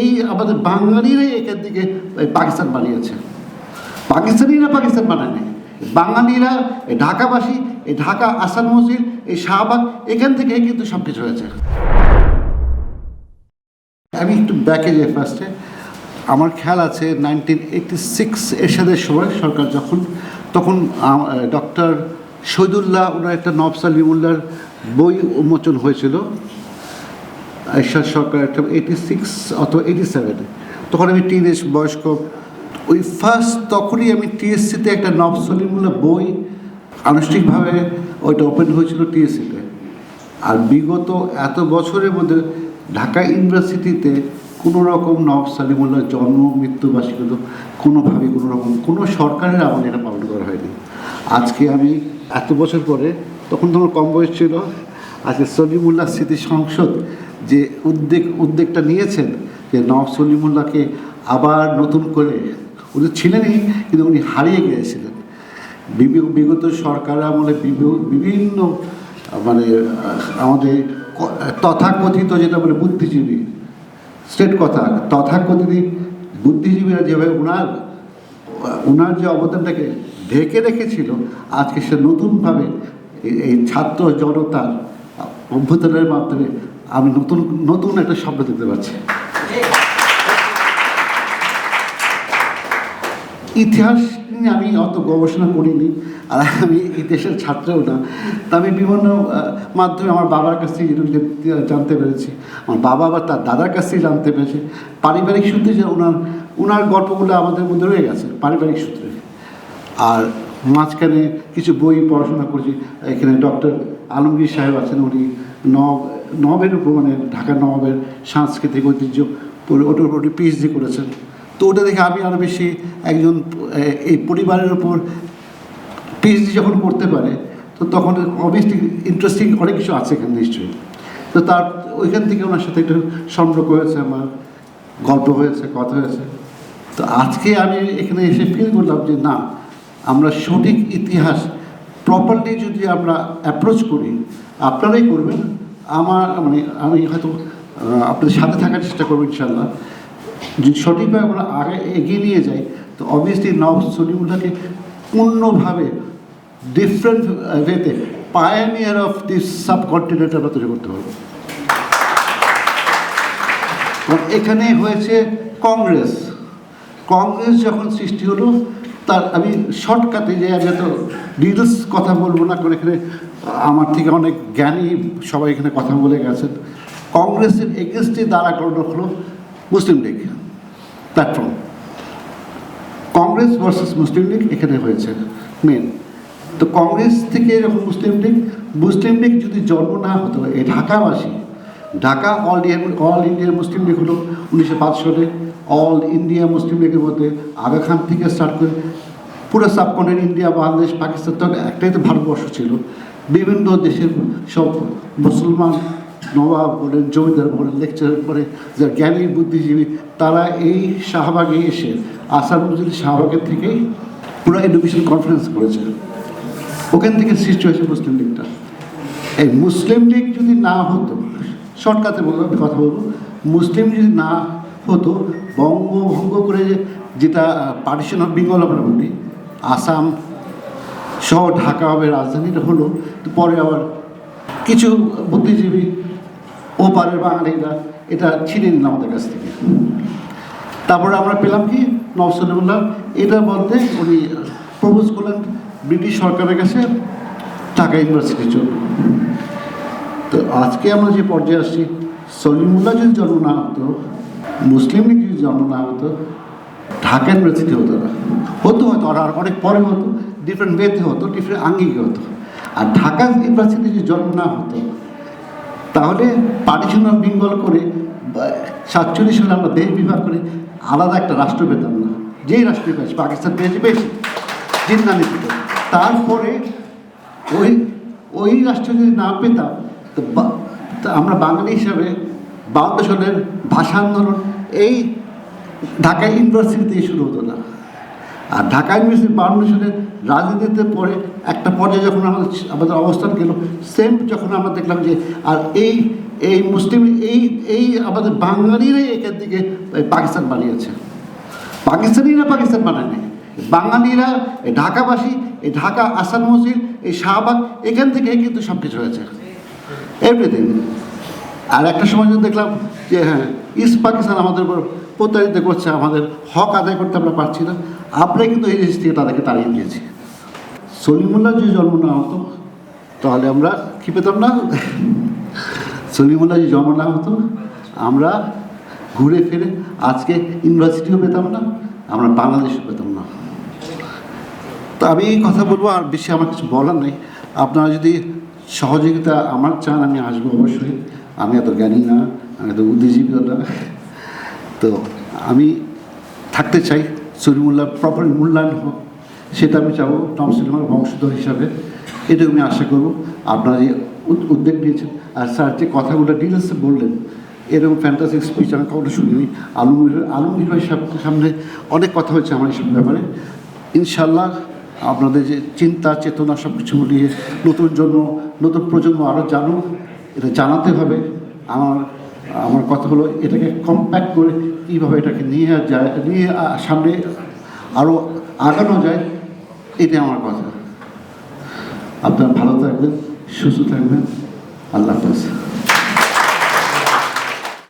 এই আমাদের বাঙালিরাই এখান থেকে পাকিস্তান বানিয়েছে। পাকিস্তানিরা পাকিস্তান বানায়নি। বাঙালিরা এই ঢাকাবাসী, এই ঢাকা আসান মসজিদ, এই শাহবাগ, এখান থেকেই কিন্তু সব কিছু হয়েছে। আমি একটু ব্যাকে যাই ফার্স্টে আমার খেয়াল আছে নাইনটিন এইটি সিক্স এরশাদের সময় সরকার যখন, তখন ডক্টর শহীদুল্লাহ ওনার একটা নব সালিমুল্লাহর বই উন্মোচন হয়েছিল। এরশাদ সরকার এইটি সিক্স অথবা এইটি সেভেনে তখন আমি টিনেজ বয়স্ক, ওই ফার্স্ট তখনই আমি টিএসসিতে একটা নব সলিমুল্লাহ বই আনুষ্ঠানিকভাবে ওইটা ওপেন হয়েছিল টিএসসিতে আর বিগত এত বছরের মধ্যে ঢাকা ইউনিভার্সিটিতে কোনো রকম নব সালিমুল্লাহর জন্ম মৃত্যুবার্ষিকী তো কোনোভাবে কোনো রকম কোনো সরকারের আমলে এটা পালন করা হয়নি। আজকে আমি এত বছর পরে, তখন তোমার কম বয়স ছিল, আজকে সলিমুল্লাহ স্মৃতি সংসদ যে উদ্যোগ উদ্যোগটা নিয়েছেন যে নব সলিমুল্লাহকে আবার নতুন করে, উনি ছিলেনই, কিন্তু উনি হারিয়ে গিয়েছিলেন। বিগত সরকার আমলে বিভি- বিভিন্ন মানে আমাদের তথাকথিত যেটা বলে বুদ্ধিজীবী, স্টেট কথা, তথাকথিত বুদ্ধিজীবীরা যেভাবে ওনার ওনার যে অবদানটাকে ঢেকে রেখেছিল, আজকে সে নতুনভাবে এই ছাত্র জনতার অভ্যুত্থানের মাধ্যমে আমি নতুন নতুন একটা শব্দ দেখতে পাচ্ছি। ইতিহাস নিয়ে আমি অত গবেষণা করিনি, আর আমি ইতিহাসের ছাত্রও না। তা আমি বিভিন্ন মাধ্যমে আমার বাবার কাছ থেকে জানতে পেরেছি, আমার বাবা আবার তার দাদার কাছ থেকে জানতে পেরেছে। পারিবারিক সূত্রে যে ওনার ওনার গল্পগুলো আমাদের মধ্যে রয়ে গেছে, পারিবারিক সূত্রে। আর মাঝখানে কিছু বই পড়াশোনা করেছি, এখানে ডক্টর আলমগীর সাহেব আছেন, উনি নব, নবের উপর মানে ঢাকা নবাবের সাংস্কৃতিক ঐতিহ্য ওটার উপর উনি পিএইচডি করেছেন। তো ওটা দেখে আমি আরও বেশি একজন এই পরিবারের উপর পিএইচডি যখন করতে পারে, তো তখন অবভিয়াসলি ইন্টারেস্টিং অনেক কিছু আছে এখানে নিশ্চয়ই। তো তার, ওইখান থেকে ওনার সাথে একটু সম্পর্ক হয়েছে আমার, গল্প হয়েছে, কথা হয়েছে। তো আজকে আমি এখানে এসে ফিল করলাম যে না, আমরা সঠিক ইতিহাস প্রপারলি যদি আমরা অ্যাপ্রোচ করি, আপনারাই করবেন। আমার মানে আমি হয়তো আপনাদের সাথে থাকার চেষ্টা করব ইনশাল্লাহ যদি সঠিকভাবে আমরা আগে এগিয়ে নিয়ে যাই, তো অবভিয়াসলি নব সলিমুল্লাহকে পূর্ণভাবে ডিফারেন্ট ওয়েতে পায়ানিয়ার অফ দিস সাবকন্টিনেন্ট আমরা তৈরি করতে পারব। এখানে হয়েছে কংগ্রেস। কংগ্রেস যখন সৃষ্টি হলো তার আমি শর্টকাটে যে আমি তো ডিটেলস কথা বলব না, কারণ এখানে আমার থেকে অনেক জ্ঞানী সবাই এখানে কথা বলে গেছেন। কংগ্রেসের এগেনস্টে দাঁড়া করানো হলো মুসলিম লীগ প্ল্যাটফর্ম কংগ্রেস ভার্সেস মুসলিম লীগ এখানে হয়েছে মেন তো কংগ্রেস থেকে যখন মুসলিম লীগ মুসলিম লীগ যদি জন্ম না হতো, এই ঢাকাবাসী, Dhaka all India all India Muslim League হলো উনিশশো পাঁচ সালে। অল ইন্ডিয়া মুসলিম লীগের মধ্যে আগা খান থেকে স্টার্ট করে পুরো সাবকন্টিনেন্ট ইন্ডিয়া বাংলাদেশ পাকিস্তান তখন একটাই তো ভারতবর্ষ ছিল। বিভিন্ন দেশের সব মুসলমান, নবাব বলেন, জমিদার বলেন লেকচারার পরে যারা জ্ঞানী, বুদ্ধিজীবী, তারা এই শাহবাগে এসে আসানুদ্দিন শাহবাগের থেকেই পুরো এডুকেশন কনফারেন্স করেছে। ওখান থেকে সৃষ্টি হয়েছে মুসলিম লীগটা এই মুসলিম লীগ যদি না হতো শর্টকাতে বলব কথা বলব মুসলিম যদি না হতো, বঙ্গভঙ্গ করে যেটা পার্টিশন অফ বেঙ্গল আমরা আসাম সহ ঢাকা হবে রাজধানীটা হলো, তো পরে আবার কিছু বুদ্ধিজীবী ও পারের বাঙালিরা এটা ছিনিয়ে নিল আমাদের কাছ থেকে। তারপরে আমরা পেলাম কি নবসলিমুল্লাহ এটার মধ্যে উনি প্রপোজ করলেন ব্রিটিশ সরকারের কাছে, ঢাকা ইউনিভার্সিটির জন্য। তো আজকে আমরা যে পর্যায়ে আসছি, সলিমুল্লাহ যদি জন্ম না হতো মুসলিম লীগ যদি জন্ম না হতো ঢাকা ইউনিভার্সিটি হতো না। হতো হয়তো, আর অনেক পরে হতো ডিফারেন্ট ওয়েতে হতো ডিফারেন্ট আঙ্গিকে হতো। আর ঢাকা ইউনিভার্সিটি যদি জন্ম না হতো, তাহলে পার্টিশন অফ বেঙ্গল করে সাতচল্লিশ সালে আমরা দেশ বিভাগ করে আলাদা একটা রাষ্ট্র পেতাম না। যেই রাষ্ট্র পেয়েছে, পাকিস্তান পেয়েছে পেয়েছে। জিন্দা নীতিতে তারপরে ওই ওই রাষ্ট্র যদি না পেতাম, তো আমরা বাঙালি হিসাবে বাউন্ন সালের ভাষা আন্দোলন, এই ঢাকা ইউনিভার্সিটিতে শুরু হতো না। আর ঢাকা ইউনিভার্সিটি বাউন্ন সালের রাজনীতিতে পরে একটা পর্যায়ে যখন আমাদের আমাদের অবস্থান গেল সেম যখন আমরা দেখলাম যে, আর এই এই মুসলিম, এই এই আমাদের বাঙালিরাই এখান থেকে পাকিস্তান বানিয়েছে। পাকিস্তানিরা পাকিস্তান বানায়নি বাঙালিরা এই ঢাকাবাসী, এই ঢাকা আসান মসজিদ, এই শাহবাগ, এখান থেকে কিন্তু সব কিছু হয়েছে। এভরিথিং আর একটা সময় যদি দেখলাম যে হ্যাঁ ইস্ট পাকিস্তান আমাদের উপর প্রতারিত করছে, আমাদের হক আদায় করতে আমরা পারছি না আমরা কিন্তু এই জিনিস থেকে তাদেরকে তাড়িয়ে দিয়েছি। সলিমুল্লাহ যদি জন্ম না হতো, তাহলে আমরা কী পেতাম না? সলিমুল্লাহ যদি জন্ম না হতো, আমরা ঘুরে ফিরে আজকে ইউনিভার্সিটিও পেতাম না, আমরা বাংলাদেশও পেতাম না। তো আমি এই কথা বলব, আর বেশি আমার কিছু বলার নেই। আপনারা যদি সহযোগিতা আমার চান, আমি আসব অবশ্যই। আমি এত জ্ঞানী না, আমি এত বুদ্ধিজীবীও না। তো আমি থাকতে চাই সলিমুল্লাহ প্রপার মূল্যায়ন হোক, সেটা আমি চাবো টমসিল আমার বংশধর হিসাবে। এটা আমি আশা করব। আপনারা যে উদ- উদ্যোগ নিয়েছেন, আর স্যার যে কথাগুলো ডিটেলসে বললেন, এরকম ফ্যান্টাসিক স্পিচ আমি কখনো শুনিনি। আলমগীর আলমগীর ভাই সামনে অনেক কথা হয়েছে আমার এইসব ব্যাপারে। ইনশাল্লাহ আপনাদের যে চিন্তা, চেতনা সব কিছু মিলিয়ে নতুন জন্য নতুন প্রজন্ম আরও জানুক। এটা জানাতে হবে। আমার আমার কথা হলো, এটাকে কম্প্যাক্ট করে কীভাবে এটাকে নিয়ে যায়, নিয়ে সামনে আরও আগানো যায়, এটাই আমার কথা। আপনারা ভালো থাকবেন, সুস্থ থাকবেন। আল্লাহ হাফেজ।